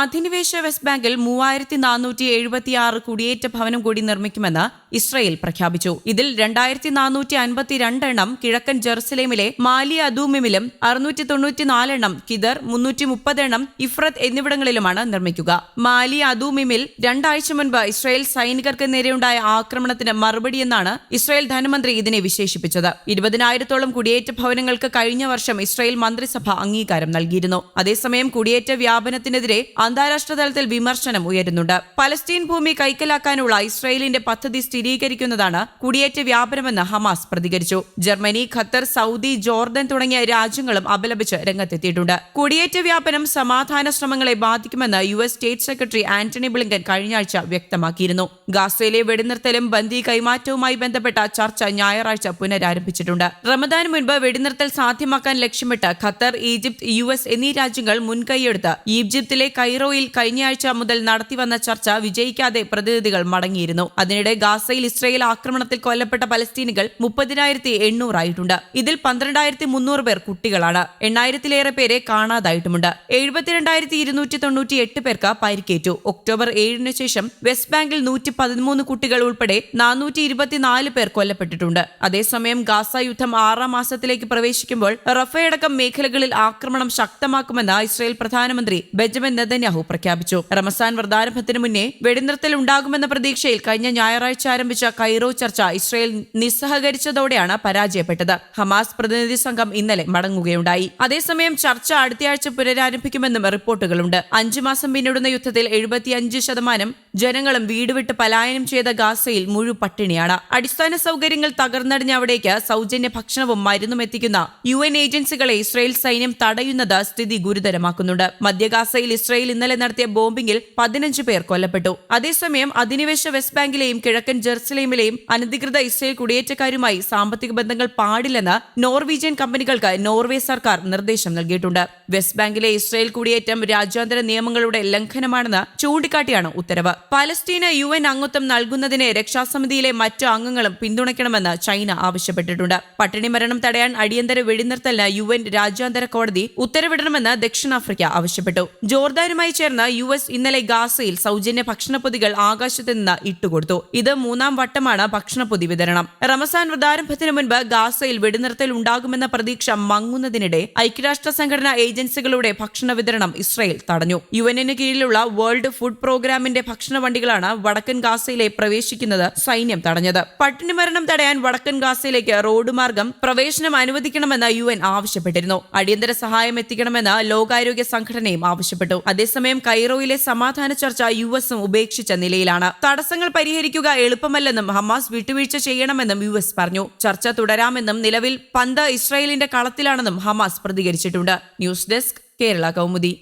അധിനിവേശ വെസ്റ്റ് ബാങ്കിൽ മൂവായിരത്തി നാനൂറ്റി എഴുപത്തിയാറ് കുടിയേറ്റ ഭവനം കൂടി നിർമ്മിക്കുമെന്ന് ഇസ്രയേൽ പ്രഖ്യാപിച്ചു. ഇതിൽ രണ്ടായിരത്തി നാനൂറ്റി അൻപത്തിരണ്ടെണ്ണം കിഴക്കൻ ജെറുസലേമിലെ മാലി അദൂമിമിലും അറുന്നൂറ്റി തൊണ്ണൂറ്റിനാലെണ്ണം കിദർ മുന്നൂറ്റി മുപ്പതെണ്ണം ഇഫ്രത്ത് എന്നിവിടങ്ങളിലുമാണ് നിർമ്മിക്കുക. മാലി അദൂമിമിൽ രണ്ടാഴ്ച മുൻപ് ഇസ്രയേൽ സൈനികർക്ക് നേരെയുണ്ടായ ആക്രമണത്തിന് മറുപടിയെന്നാണ് ഇസ്രയേൽ ധനമന്ത്രി ഇതിനെ വിശേഷിപ്പിച്ചത്. ഇരുപതിനായിരത്തോളം കുടിയേറ്റ ഭവനങ്ങൾക്ക് കഴിഞ്ഞ വർഷം ഇസ്രയേൽ മന്ത്രിസഭ അംഗീകാരം നൽകിയിരുന്നു. അതേസമയം കുടിയേറ്റ വ്യാപനത്തിനെതിരെ അന്താരാഷ്ട്ര തലത്തിൽ വിമർശനം ഉയരുന്നുണ്ട്. പലസ്തീൻ ഭൂമി കൈക്കലാക്കാനുള്ള ഇസ്രായേലിന്റെ പദ്ധതി സ്ഥിരീകരിക്കുന്നതാണ് കുടിയേറ്റ വ്യാപനമെന്ന് ഹമാസ് പ്രതികരിച്ചു. ജർമ്മനി ഖത്തർ സൗദി ജോർദൻ തുടങ്ങിയ രാജ്യങ്ങളും അപലപിച്ച് രംഗത്തെത്തിയിട്ടുണ്ട്. കുടിയേറ്റ വ്യാപനം സമാധാന ശ്രമങ്ങളെ ബാധിക്കുമെന്ന് U S state secretary Antony Blinken കഴിഞ്ഞാഴ്ച വ്യക്തമാക്കിയിരുന്നു. ഗാസയിലെ വെടിനിർത്തലും ബന്ദി കൈമാറ്റവുമായി ബന്ധപ്പെട്ട ചർച്ച ഞായറാഴ്ച പുനരാരംഭിച്ചിട്ടുണ്ട്. റമദാന് മുൻപ് വെടിനിർത്തൽ സാധ്യമാക്കാൻ ലക്ഷ്യമിട്ട് ഖത്തർ ഈജിപ്ത് യു എന്നീ രാജ്യങ്ങൾ മുൻകൈയെടുത്ത് ഈജിപ്തിലെ കൈറോയിൽ കഴിഞ്ഞയാഴ്ച മുതൽ നടത്തിവന്ന ചർച്ച വിജയിക്കാതെ പ്രതിനിധികൾ മടങ്ങിയിരുന്നു. അതിനിടെ ഗാസയിൽ ഇസ്രയേൽ ആക്രമണത്തിൽ കൊല്ലപ്പെട്ട പലസ്തീനികൾ മുപ്പതിനായിരത്തി എണ്ണൂറായിട്ടുണ്ട്. ഇതിൽ പന്ത്രണ്ടായിരത്തി മുന്നൂറ് പേർ കുട്ടികളാണ്. എണ്ണായിരത്തിലേറെ പേരെ കാണാതായിട്ടുമുണ്ട്. എഴുപത്തിരണ്ടായിരത്തി ഇരുന്നൂറ്റി തൊണ്ണൂറ്റി എട്ട് പേർക്ക് പരിക്കേറ്റു. ഒക്ടോബർ ഏഴിന് ശേഷം വെസ്റ്റ് ബാങ്കിൽ നൂറ്റി പതിമൂന്ന് കുട്ടികൾ ഉൾപ്പെടെ നാനൂറ്റി ഇരുപത്തിനാല് പേർ കൊല്ലപ്പെട്ടിട്ടുണ്ട്. അതേസമയം ഗാസ യുദ്ധം ആറാം മാസത്തിലേക്ക് പ്രവേശിക്കുമ്പോൾ റഫയടക്കം മേഖലകളിൽ ആക്രമണം ശക്തമാക്കുമെന്ന് ഇസ്രയേൽ പ്രധാനമന്ത്രി ബെഞ്ചമിൻ നെതന്യാഹു പ്രഖ്യാപിച്ചു. റമസാൻ വ്രതാരംഭത്തിന് മുന്നേ വെടിനിർത്തൽ ഉണ്ടാകുമെന്ന പ്രതീക്ഷയിൽ കഴിഞ്ഞ ഞായറാഴ്ച ആരംഭിച്ച കൈറോ ചർച്ച ഇസ്രയേൽ നിസ്സഹകരിച്ചതോടെയാണ് പരാജയപ്പെട്ടത്. ഹമാസ് പ്രതിനിധി സംഘം ഇന്നലെ മടങ്ങുകയുണ്ടായി. അതേസമയം ചർച്ച അടുത്തയാഴ്ച പുനരാരംഭിക്കുമെന്നും റിപ്പോർട്ടുകളുണ്ട്. അഞ്ചു മാസം പിന്നിടുന്ന യുദ്ധത്തിൽ എഴുപത്തിയഞ്ച് ശതമാനം ജനങ്ങളും വീടുവിട്ട് പലായനം ചെയ്ത ഗാസയിൽ മുഴു പട്ടിണിയാണ്. അടിസ്ഥാന സൗകര്യങ്ങൾ തകർന്നടിഞ്ഞ അവിടേക്ക് സൗജന്യ ഭക്ഷണവും മരുന്നും എത്തിക്കുന്ന യു എൻ ഏജൻസികളെ ഇസ്രയേൽ സൈന്യം തടയുന്നത് സ്ഥിതി ഗുരുതരമാക്കുന്നുണ്ട്. മധ്യഗാസയിൽ ഇസ്രായേൽ ഇന്നലെ നടത്തിയ ബോംബിംഗിൽ പതിനഞ്ച് പേർ കൊല്ലപ്പെട്ടു. അതേസമയം അധിനിവേശ വെസ്റ്റ് ബാങ്കിലെയും കിഴക്കൻ ജെറുസലേമിലെയും അനധികൃത ഇസ്രയേൽ കുടിയേറ്റക്കാരുമായി സാമ്പത്തിക ബന്ധങ്ങൾ പാടില്ലെന്ന് നോർവീജിയൻ കമ്പനികൾക്ക് നോർവേ സർക്കാർ നിർദ്ദേശം നൽകിയിട്ടുണ്ട്. വെസ്റ്റ് ബാങ്കിലെ ഇസ്രയേൽ കുടിയേറ്റം രാജ്യാന്തര നിയമങ്ങളുടെ ലംഘനമാണെന്ന് ചൂണ്ടിക്കാട്ടിയാണ് ഉത്തരവ്. പലസ്തീന് യു എൻ അംഗത്വം നൽകുന്നതിനെ രക്ഷാസമിതിയിലെ മറ്റു അംഗങ്ങളും പിന്തുണയ്ക്കണമെന്ന് ചൈന ആവശ്യപ്പെട്ടിട്ടുണ്ട്. പട്ടിണി മരണം തടയാൻ അടിയന്തര വെടിനിർത്തലിന് യു എൻ രാജ്യാന്തര കോടതി ഉത്തരവിടണമെന്ന് ദക്ഷിണാഫ്രിക്ക ആവശ്യപ്പെട്ടു. ജോർദാനുമായി ചേർന്ന് യു എസ് ഇന്നലെ ഗാസയിൽ സൗജന്യ ഭക്ഷണപ്പൊതികൾ ആകാശത്ത് നിന്ന് ഇട്ടുകൊടുത്തു. ഇത് മൂന്നാം വട്ടമാണ് ഭക്ഷണപ്പൊതി വിതരണം. റമസാൻ വ്രതാരംഭത്തിന് മുൻപ് ഗാസയിൽ വെടിനിർത്തൽ ഉണ്ടാകുമെന്ന പ്രതീക്ഷ മങ്ങുന്നതിനിടെ ഐക്യരാഷ്ട്ര സംഘടനാ ഏജൻസികളുടെ ഭക്ഷണ വിതരണം ഇസ്രായേൽ തടഞ്ഞു. യു എന്നിന് കീഴിലുള്ള വേൾഡ് ഫുഡ് പ്രോഗ്രാമിന്റെ ഭക്ഷണ വണ്ടികളാണ് വടക്കൻ ഗാസയിലെ പ്രവേശിക്കുന്നത് സൈന്യം തടഞ്ഞത്. പട്ടിണി മരണം തടയാൻ വടക്കൻ ഗാസയിലേക്ക് റോഡ് മാർഗം പ്രവേശനം അനുവദിക്കണമെന്ന് യു ആവശ്യപ്പെട്ടിരുന്നു. അടിയന്തര സഹായം എത്തിക്കണമെന്ന് ലോകാരോഗ്യ സംഘടനയും ആവശ്യപ്പെട്ടു. അതേസമയം കൈറോയിലെ സമാധാന ചർച്ച യു എസും ഉപേക്ഷിച്ച നിലയിലാണ്. തടസ്സങ്ങൾ പരിഹരിക്കുക എളുപ്പമല്ലെന്നും ഹമാസ് വിട്ടുവീഴ്ച ചെയ്യണമെന്നും യു എസ് പറഞ്ഞു. ചർച്ച തുടരാമെന്നും നിലവിൽ പന്ത് ഇസ്രായേലിന്റെ കളത്തിലാണെന്നും Hamas പ്രതികരിച്ചിട്ടുണ്ട്. News desk Kerala Kaumudi.